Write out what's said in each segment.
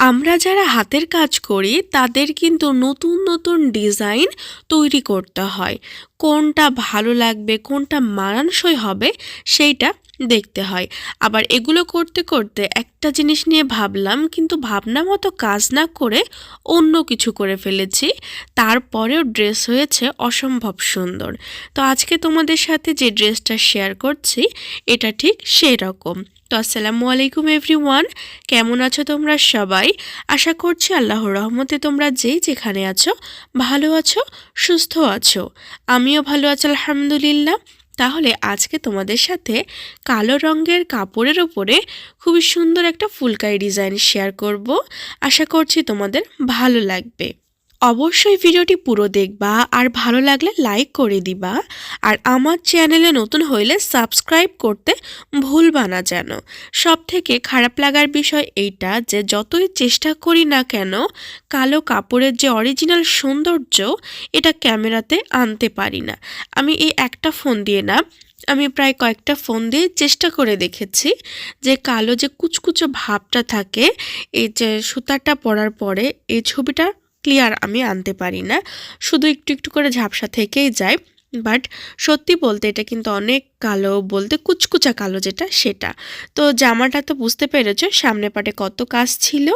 আমরা যারা হাতের কাজ করি, তাদের কিন্তু নতুন নতুন ডিজাইন তৈরি করতে হয়। কোনটা ভালো লাগবে, কোনটা মানানসই হবে, সেইটা দেখতে হয়। আবার এগুলো করতে করতে একটা জিনিস নিয়ে ভাবলাম, কিন্তু ভাবনা মতো কাজ না করে অন্য কিছু করে ফেলেছি। তারপরেও ড্রেস হয়েছে অসম্ভব সুন্দর। তো আজকে তোমাদের সাথে যে ড্রেসটা শেয়ার করছি, এটা ঠিক সেই রকম। তো আসসালামু আলাইকুম এভরিওয়ান। কেমন আছো তোমরা সবাই? আশা করছি আল্লাহর রহমতে তোমরা যেই যেখানে আছো, ভালো আছো, সুস্থ আছো। আমিও ভালো আছি, আলহামদুলিল্লাহ। তাহলে আজকে তোমাদের সাথে কালো রঙের কাপড়ের ওপরে খুবই সুন্দর একটা ফুলকারি ডিজাইন শেয়ার করব। আশা করছি তোমাদের ভালো লাগবে। অবশ্যই ভিডিওটি পুরো দেখবা আর ভালো লাগলে লাইক করে দিবা। আর আমার চ্যানেলে নতুন হইলে সাবস্ক্রাইব করতে ভুলবা না যেন। সব থেকে খারাপ লাগার বিষয় এইটা যে যতই চেষ্টা করি না কেন, কালো কাপড়ের যে অরিজিনাল সৌন্দর্য, এটা ক্যামেরাতে আনতে পারি না। আমি এই একটা ফোন দিয়ে না, আমি প্রায় কয়েকটা ফোন দিয়ে চেষ্টা করে দেখেছি যে কালো যে কুচকুচো ভাবটা থাকে, এই যে সুতাটা পরার পরে এই ছবিটা ক্লিয়ার আমি আনতে পারি না। শুধু একটু একটু করে ঝাপসা থেকেই যায়। বাট সত্যি বলতে এটা কিন্তু অনেক কালো, বলতে কুচকুচা কালো যেটা, সেটা। তো জামাটা তো বুঝতে পেরেছ, সামনে পাটে কত কাজ ছিল।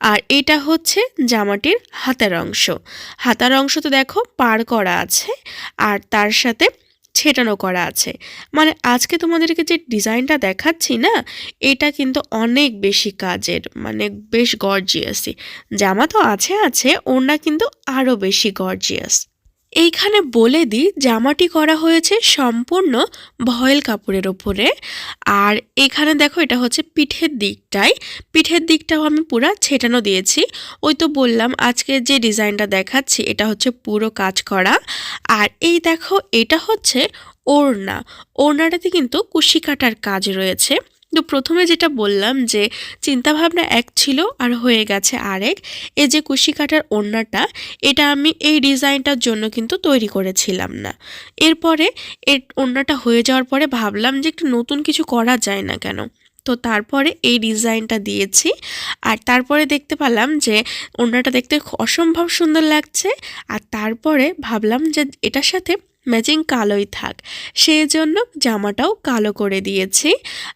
আর এটা হচ্ছে জামাটির হাতার অংশ। হাতার অংশ তো দেখো পার করা আছে। আর তার সাথে ছেটানো করা আছে। মানে আজকে তোমাদেরকে যে ডিজাইনটা দেখাচ্ছি না, এটা কিন্তু অনেক বেশি কাজের মানে বেশ গর্জিয়াসই জামা তো আছে আছে, ওড়না কিন্তু আরও বেশি গর্জিয়াস এইখানে বলে দিই, জামাটি করা হয়েছে সম্পূর্ণ ভয়েল কাপড়ের ওপরে আর এখানে দেখো, এটা হচ্ছে পিঠের দিকটাই। পিঠের দিকটাও আমি পুরো ছেটানো দিয়েছি। ওই তো বললাম, আজকে যে ডিজাইনটা দেখাচ্ছি, এটা হচ্ছে পুরো কাজ করা। আর এই দেখো, এটা হচ্ছে ওড়না। ওড়নাটাতে কিন্তু কুশি কাটার কাজ রয়েছে। তো প্রথমে যেটা বললাম যে চিন্তাভাবনা এক ছিল আর হয়ে গেছে আরেক এই যে কুশি কাটার ওড়নাটা, এটা আমি এই ডিজাইনটার জন্য কিন্তু তৈরি করেছিলাম না। এরপরে এর ওড়নাটা হয়ে যাওয়ার পরে ভাবলাম যে একটু নতুন কিছু করা যায় না কেন? তো তারপরে এই ডিজাইনটা দিয়েছি। আর তারপরে দেখতে পেলাম যে ওড়নাটা দেখতে অসম্ভব সুন্দর লাগছে। আর তারপরে ভাবলাম যে এটার সাথে ম্যাচিং কালোই থাক। সেই জন্য জামাটাও কালো করে দিয়েছি।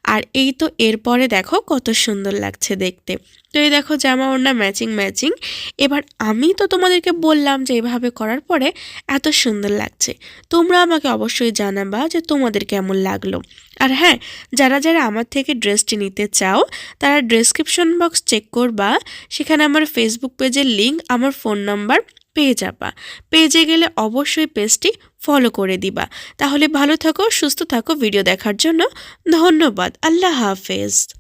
আর এই তো এরপরে দেখো কত সুন্দর লাগছে দেখতে। তো এই দেখো জামা ওড়না ম্যাচিং ম্যাচিং। এবার আমি তো তোমাদেরকে বললাম যে এভাবে করার পরে এত সুন্দর লাগছে। তোমরা আমাকে অবশ্যই জানাবা যে তোমাদের কেমন লাগল। আর হ্যাঁ যারা যারা আমার থেকে ড্রেসটি নিতে চাও, তারা ডেসক্রিপশন বক্স চেক করবা। সেখানে আমার ফেসবুক পেজের লিঙ্ক আমার ফোন নাম্বার পেয়ে যাবা। পেজে গেলে অবশ্যই পেজটি ফলো করে দিবা। তাহলে ভালো থাকো, সুস্থ থাকো। ভিডিও দেখার জন্য ধন্যবাদ। আল্লাহ হাফেজ।